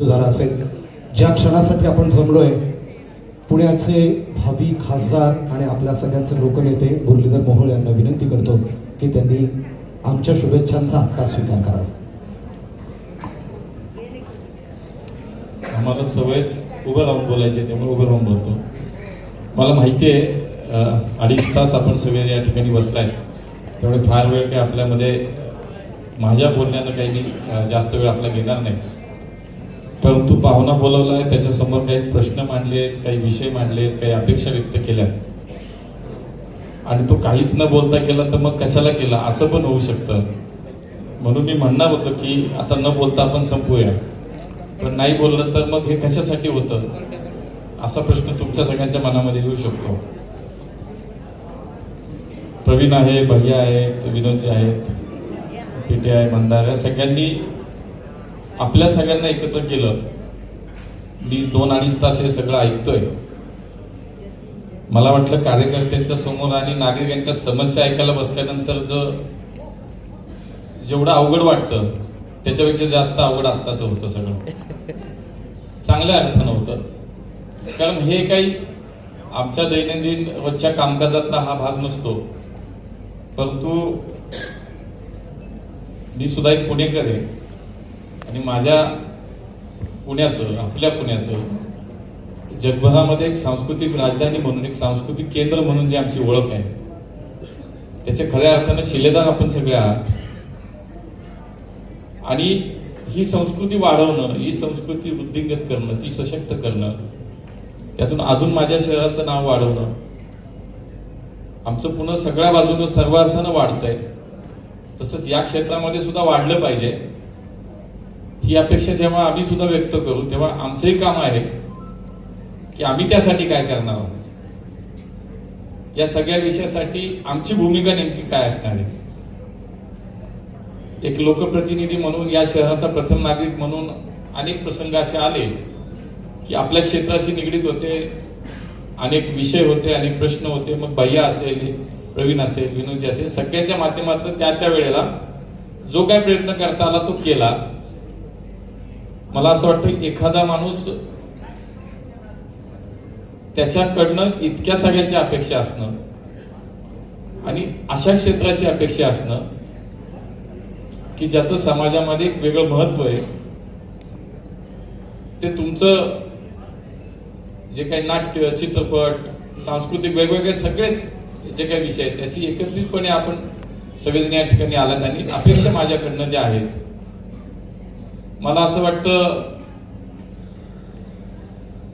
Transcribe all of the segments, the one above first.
झाला असेल. ज्या क्षणासाठी आपण जमलोय पुण्याचे भावी खासदार आणि आपल्या सगळ्यांचे लोकनेते मुरलीधर मोहोळ यांना विनंती करतो की त्यांनी आमच्या शुभेच्छांचा आत्ता स्वीकार करावा. आम्हाला सवयच उभं राहून बोलायचे त्यामुळे उभं राहून बोलतो. मला माहिती आहे अडीच तास आपण सगळे या ठिकाणी बसलाय. त्यामुळे फार वेळ काही आपल्यामध्ये माझ्या बोलण्यानं काही मी जास्त वेळ आपला घेणार नाही. परंतु पाहुणा बोलावला आहे त्याच्यासमोर काही प्रश्न मांडलेत काही विषय मांडलेत काही अपेक्षा व्यक्त केल्या आणि तो काहीच न बोलता गेला तर मग कशाला केला? असं पण होऊ शकतं. म्हणून मी म्हणणार होतं की आता न बोलता आपण संपूया. पण नाही बोललं तर मग हे कशासाठी होतं? असा प्रश्न तुमच्या सगळ्यांच्या मनामध्ये येऊ शकतो. प्रवीण आहे भैया आहेत विनोदजी आहेत पीटी आहे मंदार या सगळ्यांनी आपल्या सगळ्यांना एकत्र केलं. मी दोन अडीच तास हे सगळं ऐकतोय. मला वाटलं कार्यकर्त्यांच्या समोर आणि नागरिकांच्या समस्या ऐकायला बसल्यानंतर जो जेवढं अवघड वाटतं त्याच्यापेक्षा जास्त अवघड आत्ताचं होतं सगळं. चांगल्या अर्थानं होतं. कारण हे काही आमच्या दैनंदिन रोजच्या कामकाजातला हा भाग नसतो. परंतु मी सुद्धा एक पुणेकर आहे. आणि माझ्या पुण्याचं आपल्या पुण्याचं जगभरामध्ये एक सांस्कृतिक राजधानी म्हणून एक सांस्कृतिक केंद्र म्हणून जी आमची ओळख आहे त्याच्या खऱ्या अर्थानं शिलेदार आपण सगळे आहात. आणि ही संस्कृती वाढवणं ही संस्कृती वृद्धिंगत करणं ती सशक्त करणं त्यातून अजून माझ्या शहराचं नाव वाढवणं आमचं पुन्हा सगळ्या बाजूनं सर्वार्थानं वाढतंय. तसंच या क्षेत्रामध्ये सुद्धा वाढलं पाहिजे. ही अपेक्षा जेव्हा आम्ही सुद्धा व्यक्त करू तेव्हा आमचंही काम आहे की आम्ही त्यासाठी काय करणार आहोत? या सगळ्या विषयासाठी आमची भूमिका नेमकी काय असणार आहे? एक लोकप्रतिनिधी म्हणून या शहराचा प्रथम नागरिक म्हणून अनेक प्रसंग असे आले की आपल्या क्षेत्राशी निगडीत होते अनेक विषय होते अनेक प्रश्न होते. मग भैया असेल प्रवीण असेल विनोदजी असेल सगळ्यांच्या माध्यमातून त्या त्या वेळेला जो काय प्रयत्न करता आला तो केला. मला असं वाटतं एखादा माणूस त्याच्याकडनं इतक्या सगळ्यांच्या अपेक्षा असणं आणि अशा क्षेत्राची अपेक्षा असणं की ज्याचं समाजामध्ये एक वेगळं महत्त्व आहे ते तुमचं जे काही नाट्य चित्रपट सांस्कृतिक वेगवेगळे सगळेच जे काही विषय आहेत त्याची एकत्रितपणे आपण सगळेजण या ठिकाणी आलात आणि अपेक्षा माझ्याकडनं ज्या आहेत मला असं वाटतं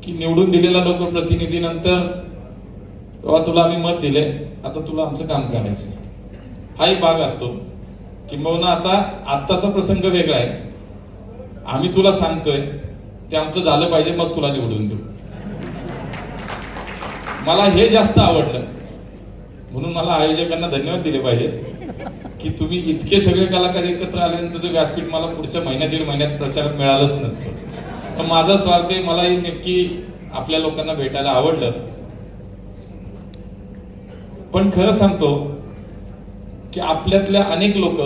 की निवडून दिलेला लोकप्रतिनिधीनंतर बाबा तुला आम्ही मत दिले आता तुला आमचं काम करायचं हा एक भाग असतो किंबहुना आता आत्ताचा प्रसंग वेगळा आहे. आम्ही तुला सांगतोय ते आमचं झालं पाहिजे मग तुला निवडून देऊ. मला हे जास्त आवडलं. म्हणून मला आयोजकांना धन्यवाद दिले पाहिजे की तुम्ही इतके सगळे कलाकार एकत्र आल्यानंतर व्यासपीठ मला पुढच्या महिन्या दीड महिन्यात प्रचारात मिळालंच नसतं. तर माझा स्वार्थ आहे मलाही नक्की आपल्या लोकांना भेटायला आवडलं. पण खरं सांगतो की आपल्यातल्या अनेक लोक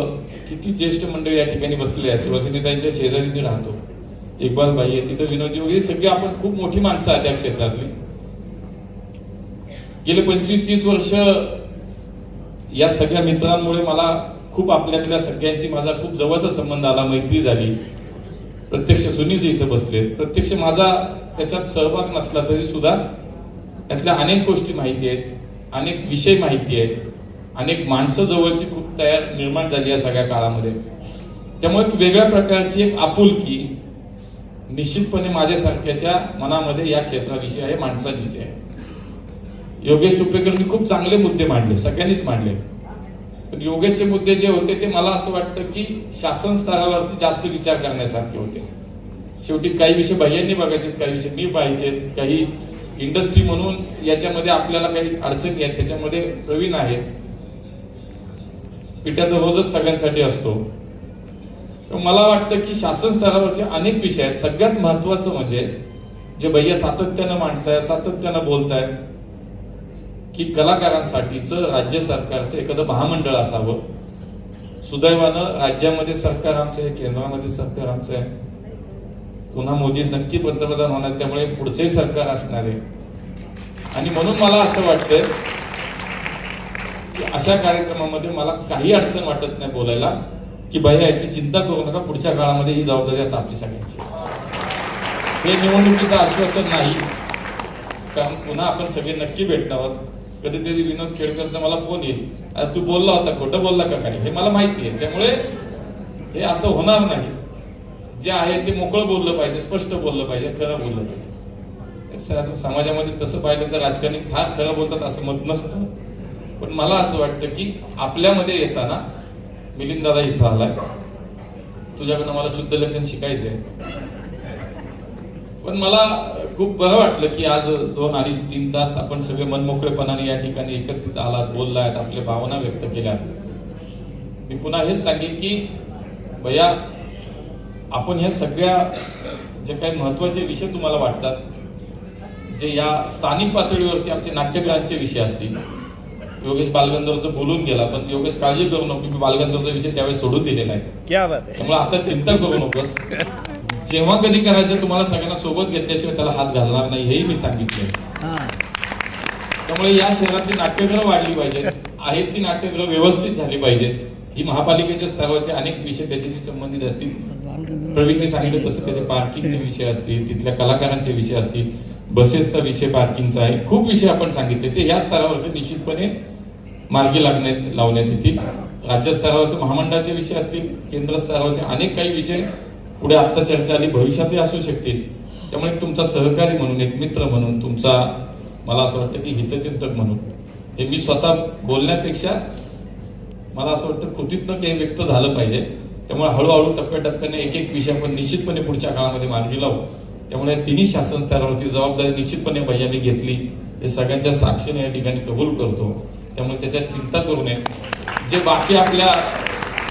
किती ज्येष्ठ मंडळी या ठिकाणी बसलेले आहेत शिवसेनेतांच्या शेजारी मी राहतो. इक्बाल भाई आहे तिथं विनोदजी वगैरे सगळे आपण खूप मोठी माणसं आहेत या क्षेत्रातली. गेले पंचवीस तीस वर्ष या सगळ्या मित्रांमुळे मला खूप आपल्यातल्या सगळ्यांशी माझा खूप जवळचा संबंध आला मैत्री झाली. प्रत्यक्ष सुनीलजी इथं बसले. प्रत्यक्ष माझा त्याच्यात सहभाग नसला तरी सुद्धा यातल्या अनेक गोष्टी माहिती आहेत अनेक विषय माहिती आहेत अनेक माणसं जवळची खूप तयार निर्माण झाली या सगळ्या काळामध्ये. त्यामुळे वेगळ्या प्रकारची एक आपुलकी निश्चितपणे माझ्यासारख्याच्या मनामध्ये या क्षेत्राविषयी आहे माणसाविषयी आहे. योगेश उपेकरनी खूप चांगले मुद्दे मांडले सगळ्यांनीच मांडले. पण योगेशचे मुद्दे जे होते ते मला असं वाटतं की शासन स्तरावरती जास्त विचार करण्यासारखे होते. शेवटी काही विषय बाह्यांनी बघायचे काही विषय मी पाहायचे काही इंडस्ट्री म्हणून याच्यामध्ये आपल्याला काही अडचणी आहेत त्याच्यामध्ये प्रवीण आहेत. पिठ्या तर रोजच सगळ्यांसाठी असतो. तर मला वाटतं की शासन स्तरावरचे अनेक विषय आहेत. सगळ्यात महत्वाचं म्हणजे जे भैया सातत्यानं मांडतायत सातत्यानं बोलतायत की कलाकारांसाठीचं राज्य सरकारचं एखादं महामंडळ असावं. सुदैवानं राज्यामध्ये सरकार आमचं आहे केंद्रामध्ये सरकार आमचं आहे. पुन्हा मोदी नक्की पंतप्रधान होणार त्यामुळे पुढचे सरकार असणार आहे. आणि म्हणून मला असं वाटतंय की अशा कार्यक्रमामध्ये मला काही अडचण वाटत नाही बोलायला की भैया याची चिंता करू नका पुढच्या काळामध्ये ही जबाबदारी आता आपली सगळ्यांची हे निवडणुकीचं आश्वासन नाही. कारण पुन्हा आपण सगळे नक्की भेटणार आहोत. कधीतरी विनोद खेडकरचा मला फोन येईल. तू बोलला होता खोटं बोलला का काही हे मला माहिती आहे. त्यामुळे हे असं होणार नाही. जे आहे ते मोकळं बोललं पाहिजे स्पष्ट बोललं पाहिजे खरं बोललं पाहिजे. समाजामध्ये तसं पाहिलं तर राजकारणी फार खरं बोलतात असं मत नसतं. पण मला असं वाटतं की आपल्यामध्ये येताना मिलिंद दादा इथं आलाय. तुझ्याकडनं मला शुद्ध लेखन शिकायचंय. पण मला खूप बरं वाटलं की आज दोन अडीच तीन तास आपण सगळे मनमोकळेपणाने या ठिकाणी एकत्रित आलात बोललात आपल्या भावना व्यक्त केल्या. मी पुन्हा हेच सांगेन की भैया आपण ह्या सगळ्या जे काही महत्त्वाचे विषय तुम्हाला वाटतात जे या स्थानिक पातळीवरती आमचे नाट्यगृहांचे विषय असतील योगेश बालगंधर्वचं बोलून गेला पण योगेश काळजी करू नको मी बालगंधर्वचा विषय त्यावेळेस सोडून दिलेला आहे. त्यामुळे आता चिंता करू नकोस. जेव्हा कधी करायचं तुम्हाला सगळ्यांना सोबत घेतल्याशिवाय त्याला हात घालणार नाही हेही मी सांगितलंय. त्यामुळे या शहरातली नाट्यगृह वाढली पाहिजेत. आहेत ती नाट्यगृह व्यवस्थित झाली पाहिजेत. ही महापालिकेच्या स्तरावरचे अनेक विषय त्याच्याशी संबंधित असतील. प्रवीणने सांगितलं तसं त्याचे पार्किंगचे विषय असतील तिथल्या कलाकारांचे विषय असतील. बसेसचा विषय पार्किंगचा आहे. खूप विषय आपण सांगितले. ते या स्तरावरचे निश्चितपणे मार्गी लागण्यात लावण्यात येतील. राज्य स्तरावरचे महामंडळाचे विषय असतील. केंद्र स्तरावरचे अनेक काही विषय पुढे आत्ता चर्चा आली भविष्यातही असू शकतील. त्यामुळे तुमचा सहकारी म्हणून एक मित्र म्हणून तुमचा मला असं वाटतं की हितचिंतक म्हणून. हे मी स्वतः बोलण्यापेक्षा मला असं वाटतं कृतीतनं काही व्यक्त झालं पाहिजे. त्यामुळे हळूहळू टप्प्याटप्प्याने एक एक विषय आपण निश्चितपणे पुढच्या काळामध्ये मार्गी लावू. त्यामुळे तिन्ही शासन स्तरावरची जबाबदारी निश्चितपणे भैयाने घेतली. हे सगळ्यांच्या साक्षीने या ठिकाणी कबूल करतो. त्यामुळे त्याच्यात चिंता करू नये. जे बाकी आपल्या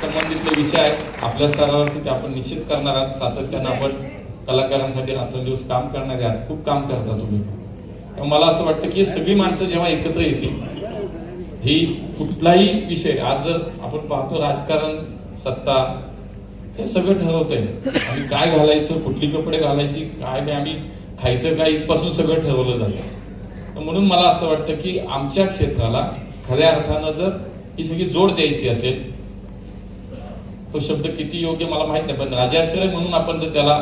संबंधितले विषय आहेत आपल्या स्तरावरती ते आपण निश्चित करणार आहात. सातत्यानं आपण कलाकारांसाठी रात्रंदिवस काम करणारे आहात. खूप काम करता तुम्ही. मला असं वाटतं की सगळी माणसं जेव्हा एकत्र येतील ही कुठलाही विषय आज जर आपण पाहतो राजकारण सत्ता हे सगळं ठरवतंय आम्ही काय घालायचं कुठली कपडे घालायची काय नाही आम्ही खायचं काय इथपासून सगळं ठरवलं जातं. म्हणून मला असं वाटतं की आमच्या क्षेत्राला खऱ्या अर्थानं जर ही सगळी जोड द्यायची असेल तो शब्द किती योग्य मला माहीत नाही पण राजाश्रय म्हणून आपण जर त्याला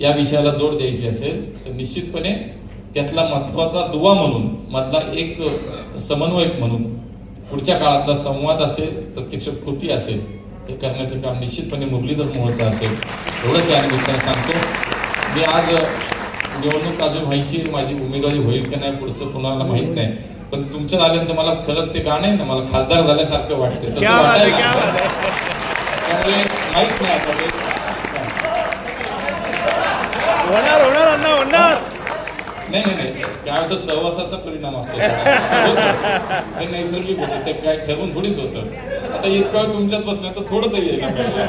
या विषयाला जोड द्यायची असेल तर निश्चितपणे त्यातला महत्त्वाचा दुवा म्हणून मधला एक समन्वयक म्हणून पुढच्या काळातला संवाद असेल प्रत्यक्ष कृती असेल हे करण्याचं काम निश्चितपणे मुरलीधर मोहोळचं असेल. एवढंच या निमित्तानं सांगतो मी आज निवडणूक अजून व्हायची माझी उमेदवारी होईल का नाही पुढचं कुणाला माहीत नाही पण तुमच्या आल्यानंतर मला खरंच ते गाणं आहे ना मला खासदार झाल्यासारखं वाटतं तसं वाटायला माहीत नाही आता ते. होणार होणार अण्णा होणार. नाही नाही नाही. काय होतं सहवासाचा परिणाम असतो. होतं. ते नैसर्गिक होतं. ते काय ठरवून थोडीच होतं. आता इतका वेळ तुमच्यात बसलं तर थोडं तरी येईल आपल्याला.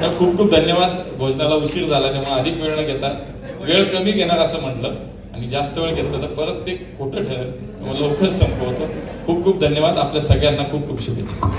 तर खूप खूप धन्यवाद. भोजनाला उशीर झाला त्यामुळे अधिक वेळ न घेता वेळ कमी घेणार असं म्हटलं. आणि जास्त वेळ घेतलं तर परत ते खोटं ठरेल. त्यामुळे लवकर संपवतो. खूप खूप धन्यवाद. आपल्या सगळ्यांना खूप खूप शुभेच्छा.